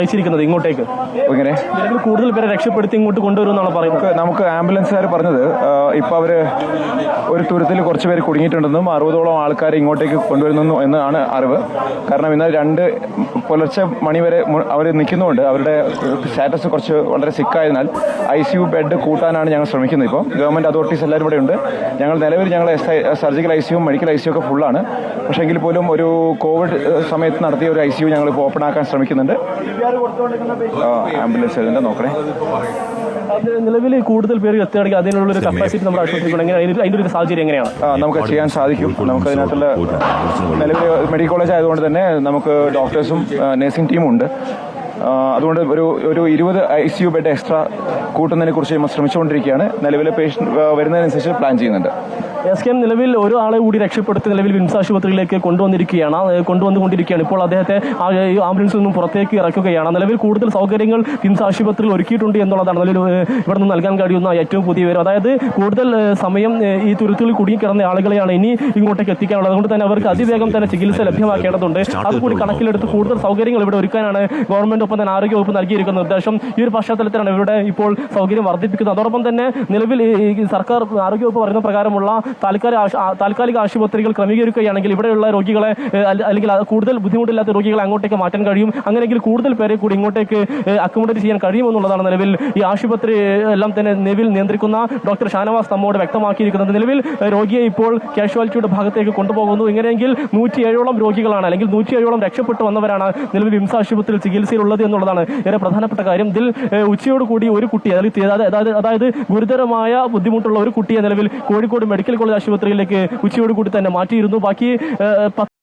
അയച്ചിരിക്കുന്നത് ഇങ്ങോട്ടേക്ക്. ഇങ്ങനെ കൂടുതൽ പേരെ രക്ഷപ്പെടുത്തി ഇങ്ങോട്ട് കൊണ്ടുവരുമെന്നാണ് പറയുന്നത്? നമുക്ക് ആംബുലൻസുകാർ പറഞ്ഞത് ഇപ്പൊ അവർ ഒരു തുരുത്തിൽ കുറച്ച് പേര് കുടുങ്ങിയിട്ടുണ്ടെന്നും അറുപതോളം ആൾക്കാരെ ഇങ്ങോട്ടേക്ക് കൊണ്ടുവരുന്നു എന്നാണ് അറിവ്. കാരണം ഇന്നലെ രണ്ട് പുലർച്ചെ മണി വരെ അവർ നിൽക്കുന്നുണ്ട്. അവരുടെ സ്റ്റാറ്റസ് കുറച്ച് വളരെ സിക്കായതിനാൽ ഐ സി യു ബെഡ് കൂട്ടാനാണ് ഞങ്ങൾ ശ്രമിക്കുന്നത് ഇപ്പോൾ ഗവൺമെന്റ് അതോറിറ്റീസ് എല്ലാവരും ഇവിടെ ഉണ്ട്. ഞങ്ങൾ നിലവിൽ ഞങ്ങൾ സർജിക്കൽ ഐ സിയും മെഡിക്കൽ ഐ സിയും ഒക്കെ ഫുള്ളാണ് പക്ഷേ എങ്കിൽ പോലും ഒരു കോവിഡ് സമയത്ത് നടത്തിയ ഒരു ഐ സി യു ഞങ്ങൾ ഇപ്പോൾ ഓപ്പൺ ആക്കാൻ ശ്രമിക്കുന്നുണ്ട്. ആംബുലൻസ് ഇതിന്റെ നോക്കണേ. നിലവിൽ കൂടുതൽ പേര് എത്തുകയാണെങ്കിൽ അതിനുള്ള ഒരു കപ്പാസിറ്റി നമ്മൾ ആശുപത്രിയിൽ എങ്ങനെ അതിന്റെ അതിന്റെ ഒരു സാഹചര്യം എങ്ങനെയാണ്? ആ, നമുക്ക് ചെയ്യാൻ സാധിക്കും. നമുക്ക് അതിനകത്തുള്ള നിലവിൽ മെഡിക്കൽ കോളേജ് ആയതുകൊണ്ട് തന്നെ നമുക്ക് ഡോക്ടേഴ്സും നഴ്സിംഗ് ടീമും ഉണ്ട്. അതുകൊണ്ട് ഒരു ഒരു ഇരുപത് I C U bed extra കൂട്ടുന്നതിനെ കുറിച്ച് നമ്മൾ ശ്രമിച്ചുകൊണ്ടിരിക്കുകയാണ്. നിലവിലെ പേഷ്യന്റ് വരുന്നതിനനുസരിച്ച് പ്ലാൻ ചെയ്യുന്നുണ്ട്. എസ് കെ എം നിലവിൽ ഒരാളെ കൂടി രക്ഷപ്പെടുത്തി നിലവിൽ വിംസ് ആശുപത്രിയിലേക്ക് കൊണ്ടുവന്നിരിക്കുകയാണ് കൊണ്ടുവന്നുകൊണ്ടിരിക്കുകയാണ്. ഇപ്പോൾ അദ്ദേഹത്തെ ആ ആംബുലൻസിൽ നിന്നും പുറത്തേക്ക് ഇറക്കുകയാണ്. നിലവിൽ കൂടുതൽ സൗകര്യങ്ങൾ വിംസ് ആശുപത്രിയിൽ ഒരുക്കിയിട്ടുണ്ട് എന്നുള്ളതാണ്. നിലവിൽ ഇവിടെ നിന്ന് നൽകാൻ കഴിയുന്ന ഏറ്റവും പുതിയ വിവരം. അതായത് കൂടുതൽ സമയം ഈ തുരുത്തിൽ കുടുങ്ങിക്കിടന്ന ആളുകളെയാണ് ഇനി ഇങ്ങോട്ടേക്ക് എത്തിക്കാനുള്ളത്. അതുകൊണ്ട് തന്നെ അവർക്ക് അതിവേഗം തന്നെ ചികിത്സ ലഭ്യമാക്കേണ്ടതുണ്ട്. അതുകൂടി കണക്കിലെടുത്ത് കൂടുതൽ സൗകര്യങ്ങൾ ഇവിടെ ഒരുക്കാനാണ് ഗവൺമെന്റ് ഒപ്പം തന്നെ ആരോഗ്യവകുപ്പ് നൽകിയിരിക്കുന്ന നിർദ്ദേശം. ഈ ഒരു പശ്ചാത്തലത്തിലാണ് ഇവിടെ ഇപ്പോൾ സൗകര്യം വർദ്ധിപ്പിക്കുന്നത്. അതോടൊപ്പം തന്നെ നിലവിൽ സർക്കാർ ആരോഗ്യവകുപ്പ് പറയുന്ന പ്രകാരമുള്ള താൽക്കാലിക താൽക്കാലിക ആശുപത്രികൾ ക്രമീകരിക്കുകയാണെങ്കിൽ ഇവിടെയുള്ള രോഗികളെ അല്ലെങ്കിൽ കൂടുതൽ ബുദ്ധിമുട്ടില്ലാത്ത രോഗികളെ അങ്ങോട്ടേക്ക് മാറ്റാൻ കഴിയും. അങ്ങനെയെങ്കിൽ കൂടുതൽ പേരെ കൂടി ഇങ്ങോട്ടേക്ക് അക്കോമഡേറ്റ് ചെയ്യാൻ കഴിയുമെന്നുള്ളതാണ് നിലവിൽ ഈ ആശുപത്രി എല്ലാം തന്നെ നിലവിൽ നിയന്ത്രിക്കുന്ന ഡോക്ടർ ഷാനവാസ് നമ്മോട് വ്യക്തമാക്കിയിരിക്കുന്നത്. നിലവിൽ രോഗിയെ ഇപ്പോൾ കാഷ്വാലിറ്റിയുടെ ഭാഗത്തേക്ക് കൊണ്ടുപോകുന്നു. ഇങ്ങനെയെങ്കിൽ നൂറ്റി ഏഴോളം രോഗികളാണ് അല്ലെങ്കിൽ നൂറ്റി ഏഴോളം രക്ഷപ്പെട്ടു വന്നവരാണ് നിലവിൽ വിംസ ആശുപത്രിയിൽ ചികിത്സയിലുള്ളത് എന്നുള്ളതാണ് ഏറെ പ്രധാനപ്പെട്ട കാര്യം. ഇതിൽ ഉച്ചയോടുകൂടി കൂടി ഒരു കുട്ടി അതായത് അതായത് ഗുരുതരമായ ബുദ്ധിമുട്ടുള്ള ഒരു കുട്ടിയെ നിലവിൽ കോഴിക്കോട് മെഡിക്കൽ കോളേജ് ആശുപത്രിയിലേക്ക് ഉച്ചയോട് കൂടി തന്നെ മാറ്റിയിരുന്നു. ബാക്കി